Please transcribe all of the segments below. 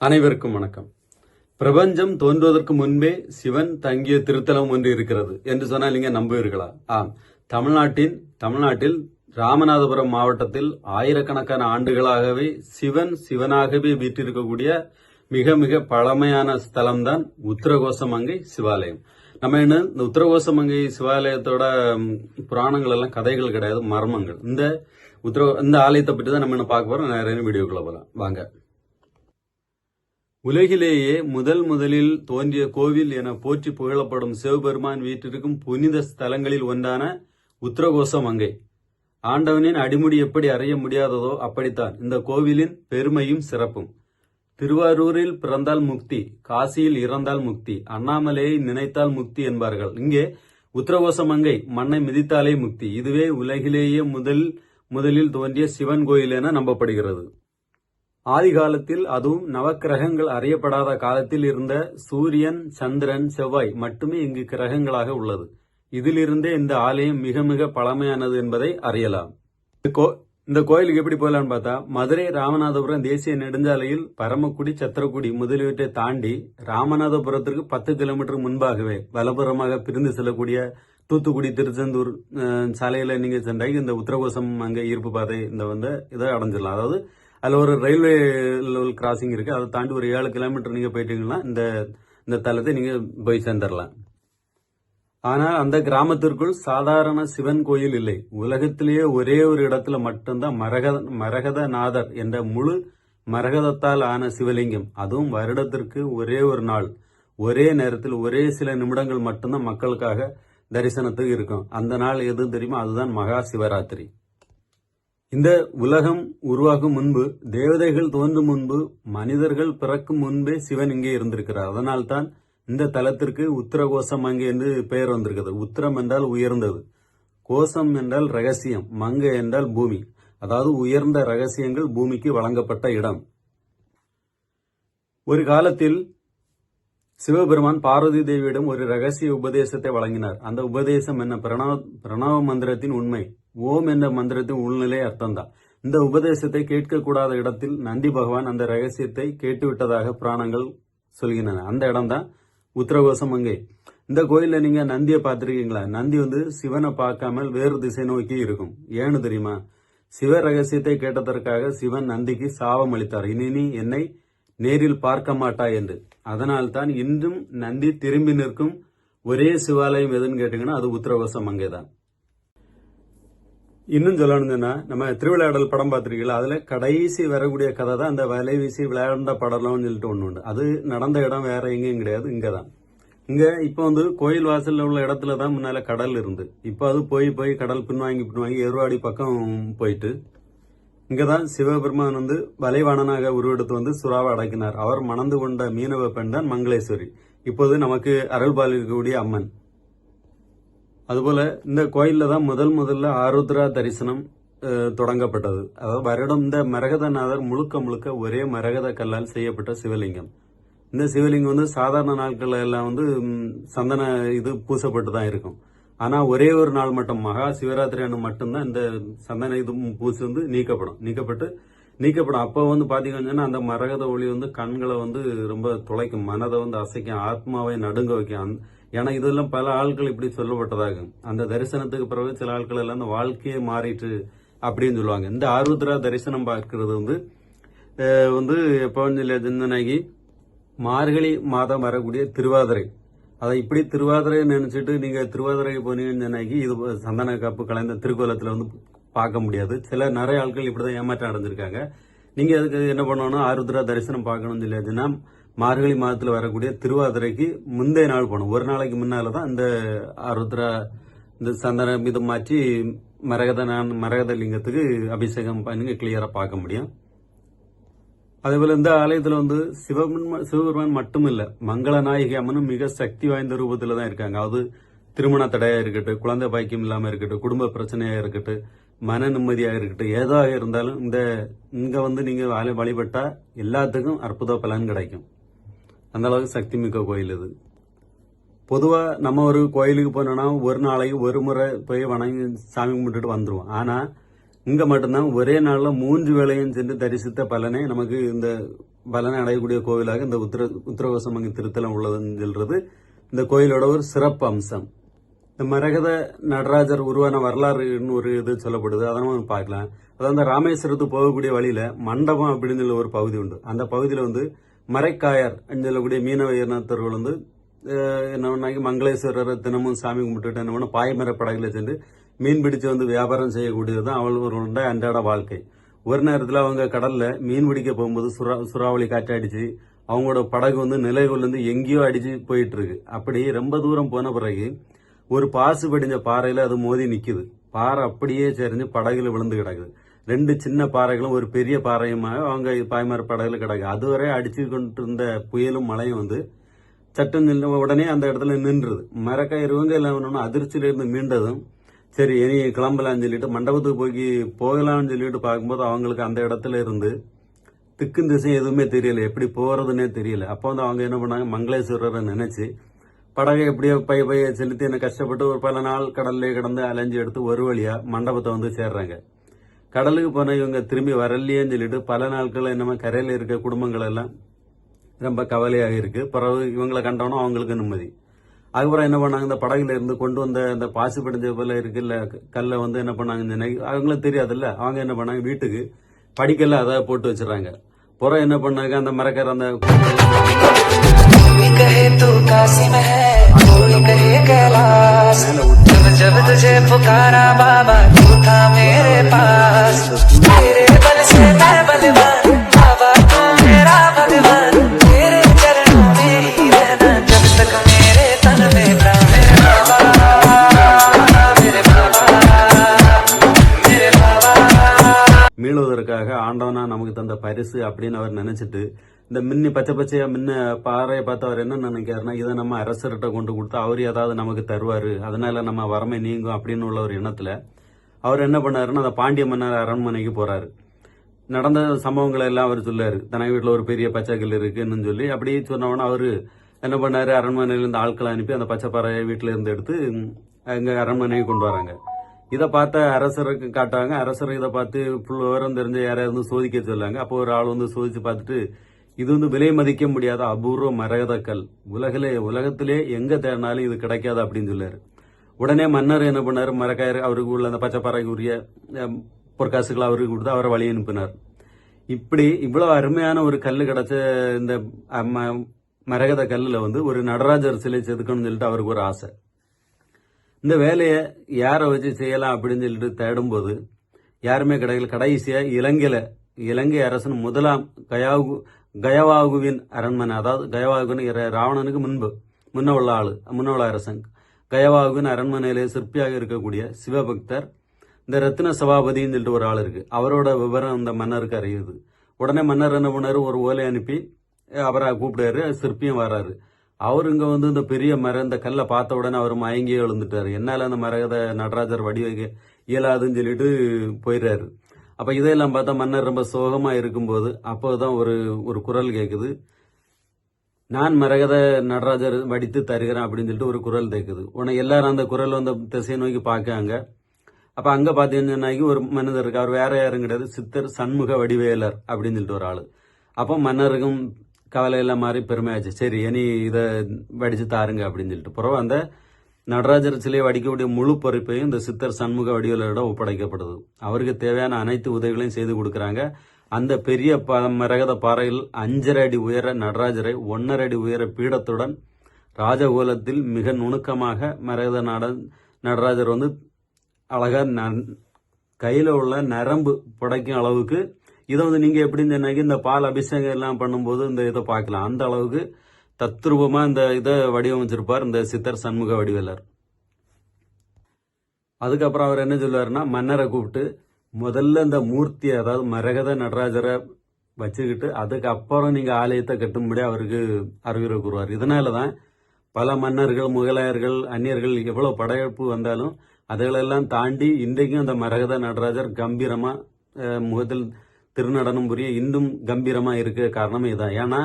அனைவருக்கும் வணக்கம். பிரபஞ்சம் தோன்றுவதற்கு முன்பே சிவன் தங்கிய திருத்தலம் ஒன்று இருக்கிறது என்று சொன்னால் நீங்க நம்புவீர்களா? ஆம். தமிழ்நாட்டின் தமிழ்நாட்டில் ராமநாதபுரம் மாவட்டத்தில் ஆயிரக்கணக்கான ஆண்டுகளாகவே சிவன் சிவனாகவே வீற்றிருக்கக்கூடிய மிக மிக பழமையான ஸ்தலம்தான் உத்தரகோசமங்கை சிவாலயம். நம்ம என்ன இந்த உத்தரகோசமங்கை சிவாலயத்தோட புராணங்கள் எல்லாம் கதைகள் கிடையாது மர்மங்கள். இந்த உத்தர இந்த ஆலயத்தை பற்றி தான் நம்ம என்ன பார்க்க போறோம்? நிறைய வீடியோக்குள்ள போகலாம் வாங்க. உலகிலேயே முதல் முதலில் தோன்றிய கோவில் என போற்றி புகழப்படும் சிவபெருமான் வீட்டிற்கும் புனித ஸ்தலங்களில் ஒன்றான உத்தரகோச மங்கை. ஆண்டவனின் அடிமுடி எப்படி அறிய முடியாததோ அப்படித்தான் இந்த கோவிலின் பெருமையும் சிறப்பும். திருவாரூரில் பிறந்தால் முக்தி காசியில் இறந்தால் முக்தி அண்ணாமலையை நினைத்தால் முக்தி என்பார்கள். இங்கே உத்தரகோச மங்கை மண்ணை மிதித்தாலே முக்தி. இதுவே உலகிலேயே முதல் முதலில் தோன்றிய சிவன் கோயில் என நம்பப்படுகிறது. ஆதி காலத்தில் அதுவும் நவக்கிரகங்கள் அறியப்படாத காலத்தில் இருந்த சூரியன் சந்திரன் செவ்வாய் மட்டுமே இங்கு கிரகங்களாக உள்ளது. இதிலிருந்தே இந்த ஆலயம் மிக மிக பழமையானது என்பதை அறியலாம். இந்த கோ- இந்த கோயிலுக்கு எப்படி போகலான்னு பார்த்தா மதுரை ராமநாதபுரம் தேசிய நெடுஞ்சாலையில் பரமக்குடி சத்திரக்குடி முதலியவற்றை தாண்டி ராமநாதபுரத்திற்கு பத்து கிலோமீட்டர் முன்பாகவே வலப்புறமாக பிரிந்து செல்லக்கூடிய தூத்துக்குடி திருச்செந்தூர் சாலையில் நீங்கள் சென்றாங்க இந்த உத்தரகோசம் அங்கே ஈர்ப்பு பாதை இந்த வந்து இதை அடைஞ்சிடலாம். அதாவது அதில் ஒரு ரயில்வே லெவல் கிராசிங் இருக்குது அதை தாண்டி ஒரு ஏழு கிலோமீட்டர் நீங்கள் போயிட்டீங்கன்னா இந்த இந்த தலத்தை நீங்கள் போய் சேர்ந்துடலாம். ஆனால் அந்த கிராமத்திற்குள் சாதாரண சிவன் கோயில் இல்லை. உலகத்திலேயே ஒரே ஒரு இடத்துல மட்டும்தான் மரகத மரகதநாதர் என்ற முழு மரகதத்தால் ஆன சிவலிங்கம். அதுவும் வருடத்திற்கு ஒரே ஒரு நாள். ஒரே நேரத்தில் ஒரே சில நிமிடங்கள் மட்டும்தான் மக்களுக்காக தரிசனத்துக்கு இருக்கும். அந்த நாள் எதுவும் தெரியுமோ? அதுதான் மகா சிவராத்திரி. இந்த உலகம் உருவாகும் முன்பு தேவதைகள் தோன்றும் முன்பு மனிதர்கள் பிறக்கும் முன்பே சிவன் இங்கே இருந்திருக்கிறார். அதனால்தான் இந்த தலத்திற்கு உத்தரகோசம் அங்கே என்று பெயர் வந்திருக்கிறது. உத்தரம் என்றால் உயர்ந்தது. கோசம் என்றால் ரகசியம். மங்க என்றால் பூமி. அதாவது உயர்ந்த ரகசியங்கள் பூமிக்கு வழங்கப்பட்ட இடம். ஒரு காலத்தில் சிவபெருமான் பார்வதி தேவியிடம் ஒரு ரகசிய உபதேசத்தை வழங்கினார். அந்த உபதேசம் என்ன? பிரணவ பிரணவ மந்திரத்தின் உண்மை. ஓம் என்ற மந்திரத்தின் உள்நிலை அர்த்தம்தான். இந்த உபதேசத்தை கேட்கக்கூடாத இடத்தில் நந்தி பகவான் அந்த ரகசியத்தை கேட்டுவிட்டதாக புராணங்கள் சொல்கின்றன. அந்த இடம்தான் உத்தரகோசம் அங்கே. இந்த கோயில்ல நீங்க நந்தியை பார்த்துருக்கீங்களா? நந்தி வந்து சிவனை பார்க்காமல் வேறு திசை நோக்கி இருக்கும். ஏன்னு தெரியுமா? சிவ ரகசியத்தை கேட்டதற்காக சிவன் நந்திக்கு சாபம் அளித்தார். இனி நீ என்னை நேரில் பார்க்க மாட்டா என்று. அதனால்தான் இன்றும் நந்தி திரும்பி நிற்கும் ஒரே சிவாலயம் எதுன்னு கேட்டீங்கன்னா அது உத்தரகோசம் அங்கேதான். இன்னும் சொல்லணும்னா நம்ம திருவிளையாடல் படம் பார்த்துருக்கீங்களா? அதில் கடைசி வரக்கூடிய கதை தான் அந்த வலை வீசி விளையாண்ட படலம்னு சொல்லிட்டு ஒன்று உண்டு. அது நடந்த இடம் வேற எங்கேயும் கிடையாது இங்கே தான் இங்கே இப்போ வந்து கோயில் வாசலில் உள்ள இடத்துல தான் முன்னால் கடல் இருந்து. இப்போ அது போய் போய் கடல் பின்வாங்கி பின்வாங்கி எருவாடி பக்கம் போயிட்டு இங்கதான் சிவபெருமான் வந்து வலைவாணனாக உருவெடுத்து வந்து சுறாவை அடக்கினார். அவர் மணந்து கொண்ட மீனவ பெண் தான் மங்களேஸ்வரி. இப்போது நமக்கு அருள்பாலிக்கக்கூடிய அம்மன். அதுபோல இந்த கோயிலில் தான் முதல் முதல்ல ஆருத்ரா தரிசனம் தொடங்கப்பட்டது. அதாவது வருடம் இந்த மரகதநாதர் முழுக்க முழுக்க ஒரே மரகத கல்லால் செய்யப்பட்ட சிவலிங்கம். இந்த சிவலிங்கம் வந்து சாதாரண நாட்களில் எல்லாம் வந்து சந்தன இது பூசப்பட்டு தான் இருக்கும். ஆனால் ஒரே ஒரு நாள் மட்டும் மகா சிவராத்திரி அன்று மட்டும்தான் இந்த சந்தன இது பூசி வந்து நீக்கப்படும். நீக்கப்பட்டு நீக்கப்படும். அப்போ வந்து பார்த்தீங்கன்னா அந்த மரகத ஒளி வந்து கண்களை வந்து ரொம்ப துளைக்கும் மனதை வந்து அசைக்கும். ஆத்மாவை நடுங்க வைக்கும். அந்த- ஏன்னா இதெல்லாம் பல ஆட்கள் இப்படி சொல்லப்பட்டதாகும் அந்த தரிசனத்துக்கு பிறகு சில ஆட்கள் எல்லாம் அந்த வாழ்க்கையே மாறிட்டு அப்படின்னு சொல்லுவாங்க. இந்த ஆருத்ரா தரிசனம் பார்க்கறது வந்து வந்து எப்போ சிந்தனாகி மார்கழி மாதம் வரக்கூடிய திருவாதிரை. அதை இப்படி திருவாதிரை நினைச்சிட்டு நீங்க திருவாதிரைக்கு போனீங்கன்னு சொன்னாக்கி இது சந்தன காப்பு கலந்த திருக்கோலத்தில் வந்து பார்க்க முடியாது. சில நிறைய ஆட்கள் இப்படிதான் ஏமாற்றம் அடைஞ்சிருக்காங்க. நீங்க அதுக்கு என்ன பண்ணணும்? ஆருத்ரா தரிசனம் பார்க்கணும்னு சொல்லியாச்சுன்னா மார்கழி மாதத்தில் வரக்கூடிய திருவாதிரைக்கு முந்தைய நாள் போகணும். ஒரு நாளைக்கு முன்னால தான் இந்த ஆருத்ரா இந்த சந்தனம் இது மாற்றி மரகத மரகத லிங்கத்துக்கு அபிஷேகம் பண்ணி கிளியரா பார்க்க முடியும். அதேபோல இந்த ஆலயத்துல வந்து சிவபெருமான் சிவபெருமான் மட்டும் இல்ல மங்களநாயகி அம்மனும் மிக சக்தி வாய்ந்த ரூபத்துல தான் இருக்காங்க. அதாவது திருமண தடையா இருக்கட்டும் குழந்தை பாக்கியம் இல்லாம இருக்கட்டும் குடும்ப பிரச்சனையா இருக்கட்டும் மன நிம்மதியாக இருக்கட்டும் ஏதாக இருந்தாலும் இந்த இங்க வந்து நீங்க வழி- வழிபட்டா எல்லாத்துக்கும் அற்புத பலன் கிடைக்கும். அந்த அளவுக்கு சக்தி மிக்க கோயில் இது. பொதுவா நம்ம ஒரு கோயிலுக்கு போனோம்னா ஒரு நாளைக்கு ஒரு முறை போய் வணங்கி சாமி கும்பிட்டுட்டு வந்துடுவோம் ஆனா இங்க மட்டும்தான் ஒரே நாள்ல மூன்று வேளையும் சென்று தரிசித்த பலனே நமக்கு இந்த பலனை அடையக்கூடிய கோவிலாக இந்த உத்திர உத்திரகோசமங்கி திருத்தலம் உள்ளதுன்னு சொல்றது. இந்த கோயிலோட ஒரு சிறப்பு அம்சம் இந்த மரகத நடராஜர் உருவான வரலாறுன்னு ஒரு இது சொல்லப்படுது. அதை நம்ம பார்க்கலாம். அதாவது அந்த ராமேஸ்வரத்துக்கு போகக்கூடிய வழியில மண்டபம் அப்படின்னு ஒரு பகுதி உண்டு. அந்த பகுதியில் வந்து மரைக்காயர் சொல்லக்கூடிய மீனவ இனத்தர்கள் வந்து என்ன பண்ணாங்க? மங்களேஸ்வரரை தினமும் சாமி கும்பிட்டுட்டு என்ன பண்ண பாய்மர படகுல சென்று மீன் பிடிச்சு வந்து வியாபாரம் செய்யக்கூடியது தான் அவர்களுடைய அன்றாட வாழ்க்கை. ஒரு நேரத்தில் அவங்க கடலில் மீன் பிடிக்க போகும்போது சுறா சுறாவளி காற்று அடிச்சு அவங்களோட படகு வந்து நிலைகள்லேருந்து எங்கேயோ அடிச்சு போயிட்டு இருக்கு அப்படி ரொம்ப தூரம் போன பிறகு ஒரு பாசு படிஞ்ச பாறையில் அது மோதி நிற்குது பாறை அப்படியே சரிஞ்சு படகுல விழுந்து கிடக்குது. ரெண்டு சின்ன பாறைகளும் ஒரு பெரிய பாறையுமாக அவங்க பாய்மர படகுல கிடக்கு. அதுவரை அடிச்சு கொண்டு இருந்த புயலும் மழையும் வந்து சட்டம் நின்று உடனே அந்த இடத்துல நின்றுது. மரக்காய் இவங்க எல்லாம் அதிர்ச்சியிலிருந்து மீண்டதும் சரி இனி கிளம்பலான்னு சொல்லிட்டு மண்டபத்துக்கு போய் போகலாம்னு சொல்லிட்டு பார்க்கும்போது அவங்களுக்கு அந்த இடத்துல இருந்து திக்கும் திசை எதுவுமே தெரியல. எப்படி போகிறதுனே தெரியல. அப்போ வந்து அவங்க என்ன பண்ணாங்க? மங்களேஸ்வரரை நினச்சி படகை எப்படியோ பைய பைய செலுத்தி என்ன கஷ்டப்பட்டு ஒரு பல நாள் கடல்லே கிடந்து அலைஞ்சு எடுத்து ஒரு வழியாக மண்டபத்தை வந்து சேர்றாங்க. கடலுக்கு போன இவங்க திரும்பி வரலையேன்னு சொல்லிட்டு பல நாட்கள் என்னமோ கரையில் இருக்க குடும்பங்கள் எல்லாம் ரொம்ப கவலையாக இருக்குது பிறகு இவங்களை கண்டோன்னா அவங்களுக்கு நிம்மதி. அதுக்கப்புறம் என்ன பண்ணாங்க? இந்த படகுல இருந்து கொண்டு வந்த இந்த பாசி படிஞ்ச போல இருக்குல்ல கல்லை வந்து என்ன பண்ணாங்க? இந்த அவங்களுக்கு தெரியாதுல்ல. அவங்க என்ன பண்ணாங்க? வீட்டுக்கு படிக்கல அதை போட்டு வச்சிடறாங்க. புறம் என்ன பண்ணாங்க? அந்த மரக்கார அந்த மேல நமக்கு தந்த பரிசு அப்படின்னு அவர் நினைச்சிட்டு இந்த மின்னி பச்சை பச்சையா முன்ன பாறையை பார்த்து அவர் என்ன நினைக்கிறாருன்னா இதை நம்ம அரசர்கிட்ட கொண்டு கொடுத்தா அவர் ஏதாவது நமக்கு தருவாரு அதனால நம்ம வறுமை நீங்கும் அப்படின்னு உள்ள ஒரு எண்ணத்துல அவர் என்ன பண்ணாருன்னா அந்த பாண்டிய மன்னர் அரண்மனைக்கு போறாரு. நடந்த சம்பவங்களை எல்லாம் அவர் சொல்லாரு தனக்கு வீட்டில் ஒரு பெரிய பச்சை இருக்குன்னு சொல்லி அப்படி சொன்னவொன்னே அவர் என்ன பண்ணாரு? அரண்மனையில இருந்து ஆட்களை அனுப்பி அந்த பச்சை பாறையை வீட்டில இருந்து எடுத்து ம், அரண்மனைக்கு கொண்டு வராங்க. இதை பார்த்த அரசருக்கு காட்டாங்க அரசர் இதை பார்த்து ஃபுல் விவரம் தெரிஞ்ச யாரையாவது சோதிக்க சொல்லாங்க. அப்போ ஒரு ஆள் வந்து சோதிச்சு பார்த்துட்டு இது வந்து விலை மதிக்க முடியாத அபூர்வ மரகத கல் உலகிலே உலகத்திலே எங்க தேடினாலும் இது கிடைக்காது அப்படின்னு சொல்லாரு உடனே மன்னர் என்ன பண்ணார்? மரக்காயர் அவருக்கு உள்ள அந்த பச்சைப்பாறைக்கு உரிய பொற்காசுகளை அவருக்கு கொடுத்து அவரை வழி அனுப்பினார். இப்படி இவ்வளோ அருமையான ஒரு கல் கிடச்ச இந்த ம- மரகத கல்லில் வந்து ஒரு நடராஜர் சிலை செதுக்கணும்னு சொல்லிட்டு அவருக்கு ஒரு ஆசை. இந்த வேலையை யாரை வச்சு செய்யலாம் அப்படின்னு சொல்லிட்டு தேடும்போது யாருமே கிடைக்கல. கடைசியாக இலங்கையில் இலங்கை அரசன் முதலாம் கயாகு கயவாகுவின் அரண்மனை அதாவது கயவாகுன்னு இர- ராவணனுக்கு முன்பு முன்ன உள்ள ஆள் முன்ன உள்ள அரசன். கயவாகுவின் அரண்மனையிலே சிற்பியாக இருக்கக்கூடிய சிவபக்தர் இந்த ரத்ன சபாபதின்னு சொல்லிட்டு ஒரு ஆள் இருக்குது அவரோட விவரம் அந்த மன்னருக்கு அறியுது. உடனே மன்னர் என்ன பண்ணார்? ஒரு ஓலை அனுப்பி அவரை கூப்பிடாரு சிற்பியும் வராரு அவர் இங்கே வந்து இந்த பெரிய மரம் இந்த கல்லை பார்த்த உடனே அவர் மயங்கி எழுந்துட்டார். என்னால அந்த மரகத நடராஜர் வடி வைக்க இயலாதுன்னு சொல்லிட்டு போயிடுறாரு. அப்போ இதையெல்லாம் பார்த்தா மன்னர் ரொம்ப சோகமாக இருக்கும்போது அப்போதான் ஒரு ஒரு குரல் கேட்குது நான் மரகத நடராஜர் வடித்து தருகிறேன் அப்படின்னு சொல்லிட்டு ஒரு குரல் கேட்குது உடனே எல்லாரும் அந்த குரல் அந்த திசையை நோக்கி பார்க்காங்க. அப்போ அங்கே பார்த்தீங்கன்னாக்கி ஒரு மனிதர் இருக்கு அவர் வேற யாரும் கிடையாது. சித்தர் சண்முக வடிவேலர் அப்படின்னு சொல்லிட்டு ஒரு ஆள். அப்போ மன்னருக்கும் கவலையெல்லாம் மாறி பெருமையாச்சு. சரி இனி இதை வடித்து தாருங்க அப்படின்னு சொல்லிட்டு. பிறகு அந்த நடராஜர் சிலையை வடிக்கக்கூடிய முழு பொறுப்பையும் இந்த சித்தர் சண்முக வடிவலரிடம் ஒப்படைக்கப்படுது. அவருக்கு தேவையான அனைத்து உதவிகளையும் செய்து கொடுக்குறாங்க. அந்த பெரிய ப- மரகத பாறையில் அஞ்சரை அடி உயர நடராஜரை ஒன்னரை அடி உயர பீடத்துடன் ராஜகோலத்தில் மிக நுணுக்கமாக மரகத நட நடராஜர் வந்து அழகாக நன்- கையில் உள்ள நரம்பு புடைக்கும் அளவுக்கு இதை வந்து நீங்கள் எப்படின்னு சொன்னாங்க இந்த பால் அபிஷேகம் எல்லாம் பண்ணும்போது இந்த இதை பார்க்கலாம். அந்த அளவுக்கு தத்ரூபமாக இந்த இதை வடிவமைச்சிருப்பார் இந்த சித்தர் சண்முக வடிவேலர். அதுக்கப்புறம் அவர் என்ன சொல்லுவாருன்னா மன்னரை கூப்பிட்டு முதல்ல இந்த மூர்த்தியை அதாவது மரகத நடராஜரை வச்சுக்கிட்டு அதுக்கப்புறம் நீங்கள் ஆலயத்தை கட்டும்படி அவருக்கு அறிவுரை கூறுவார். இதனாலதான் பல மன்னர்கள் முகலாயர்கள் அந்நியர்கள் எவ்வளோ படையெடுப்பு வந்தாலும் அதுகளெல்லாம் தாண்டி இன்றைக்கும் அந்த மரகத நடராஜர் கம்பீரமாக முகத்தில் திருநடனம் புரிய இன்னும் கம்பீரமா இருக்க காரணமே இதான். ஏன்னா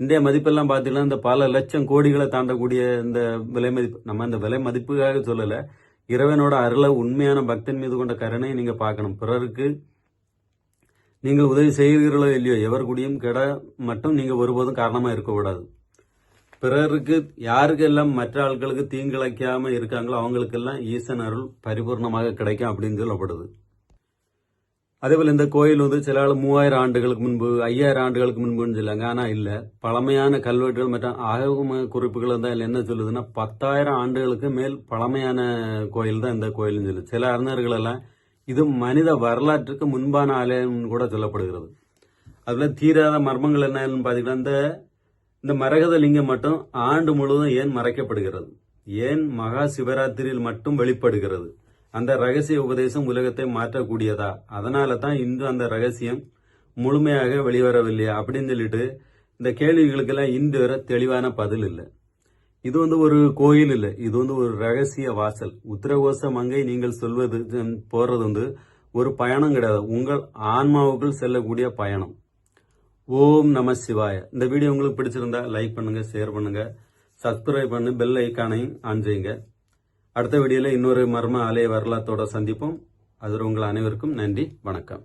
இந்திய மதிப்பெல்லாம் பார்த்தீங்கன்னா இந்த பல லட்சம் கோடிகளை தாண்டக்கூடிய இந்த விலை மதிப்பு நம்ம இந்த விலை மதிப்புக்காக சொல்லல இறைவனோட அருளை உண்மையான பக்தன் மீது கொண்ட கருணையை நீங்க பார்க்கணும். பிறருக்கு நீங்கள் உதவி செய்கிறீர்களோ இல்லையோ எவர் கூடியும் கெட மட்டும் நீங்கள் ஒருபோதும் காரணமாக இருக்கக்கூடாது. பிறருக்கு யாருக்கெல்லாம் மற்ற ஆட்களுக்கு தீங்கிழைக்காமல் இருக்காங்களோ அவங்களுக்கெல்லாம் ஈசன் அருள் பரிபூர்ணமாக கிடைக்கும் அப்படின்னு சொல்லப்படுது. அதேபோல் இந்த கோயில் வந்து சில ஆள் மூவாயிரம் ஆண்டுகளுக்கு முன்பு ஐயாயிரம் ஆண்டுகளுக்கு முன்புன்னு சொல்லுவாங்க. ஆனால் இல்லை. பழமையான கல்வெட்டுகள் மற்றும் ஆகம குறிப்புகள் வந்து அதில் என்ன சொல்லுதுன்னா பத்தாயிரம் ஆண்டுகளுக்கு மேல் பழமையான கோயில் தான் இந்த கோயில்னு சொல்லுது. சில அறிஞர்கள் எல்லாம் இது மனித வரலாற்றுக்கு முன்பான ஆலயம்னு கூட சொல்லப்படுகிறது. அதில் தீராத மர்மங்கள் என்னன்னு பார்த்தீங்கன்னா இந்த இந்த மரகத லிங்கம் மட்டும் ஆண்டு முழுவதும் ஏன் மறைக்கப்படுகிறது? ஏன் மகா சிவராத்திரியில் மட்டும் வெளிப்படுகிறது? அந்த ரகசிய உபதேசம் உலகத்தை மாற்றக்கூடியதா? அதனால தான் இன்று அந்த ரகசியம் முழுமையாக வெளிவரவில்லையா அப்படின்னு சொல்லிட்டு இந்த கேள்விகளுக்கெல்லாம் இன்று வர தெளிவான பதில் இல்லை. இது வந்து ஒரு கோயில் இல்லை. இது வந்து ஒரு ரகசிய வாசல். உத்தரகோச மங்கை நீங்கள் சொல்வது போறது வந்து ஒரு பயணம் கிடையாது. உங்கள் ஆன்மாவுக்குள் செல்லக்கூடிய பயணம். ஓம் நம சிவாய. இந்த வீடியோ உங்களுக்கு பிடிச்சிருந்தா லைக் பண்ணுங்க ஷேர் பண்ணுங்க சப்ஸ்கிரைப் பண்ணு பெல் ஐக்கானையும் ஆன் செய்யுங்க. அடுத்த வீடியோவில் இன்னொரு மர்ம ஆலய வரலாற்றோட சந்திப்போம். அது உங்கள் அனைவருக்கும் நன்றி. வணக்கம்.